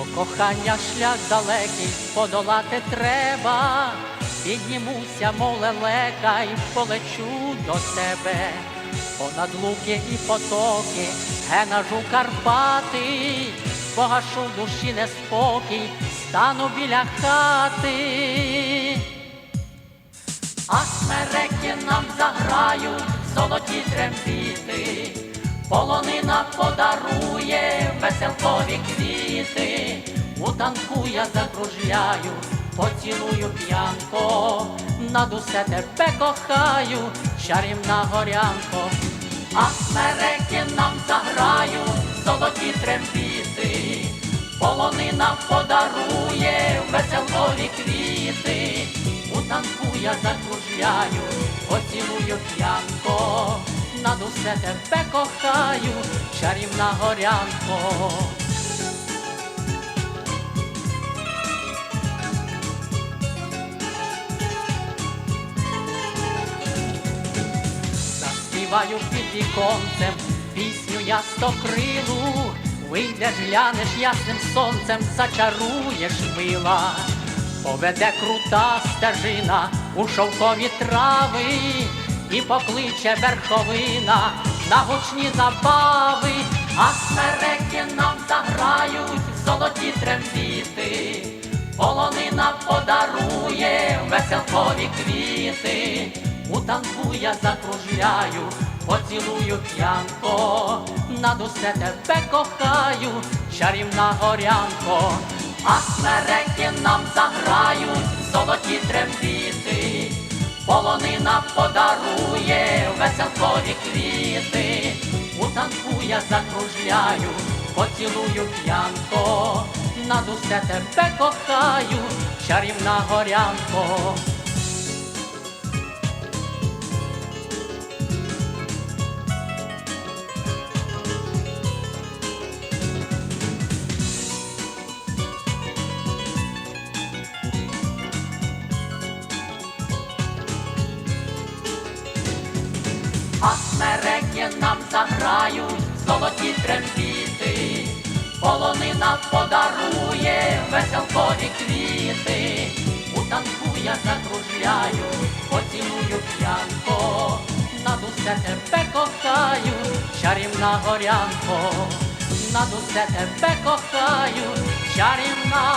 До кохання шлях далекий подолати треба. Піднімуся, мов лелека, і полечу до тебе. Понад луки і потоки, генажу Карпати, погашу душі неспокій, стану біля хати. А смереки нам заграють золоті трембіти, полонина подарує веселкові квіти, у танку я закружляю, поцілую п'янко, над усе тебе кохаю, чарівна горянко, а смереки нам заграють золоті трембіти, полонина подарує веселкові квіти. У танку я закружляю, поцілую п'янко, над усе тебе кохаю, чарівна горянко. Заспіваю під віконцем пісню я стокрилу, вийдеш, глянеш ясним сонцем, зачаруєш мила. Поведе крута стежина у шовкові трави і покличе верховина на гучні забави, а смереки нам заграють золоті трембіти, полонина подарує веселкові квіти, у танку я закружляю, поцілую п'янко, над усе тебе кохаю, чарівна горянко. А смереки нам заграють золоті трембіти, полонина подарує веселкові квіти, у танку я закружляю, поцілую п'янко, над усе тебе кохаю, чарівна горянко. А смереки нам заграють золоті трембіти, полонина подарує веселкові квіти, у танку я закружляю, поцілую п'янко, над усе тебе кохаю, чарівна горянко, над усе тебе кохаю, чарівна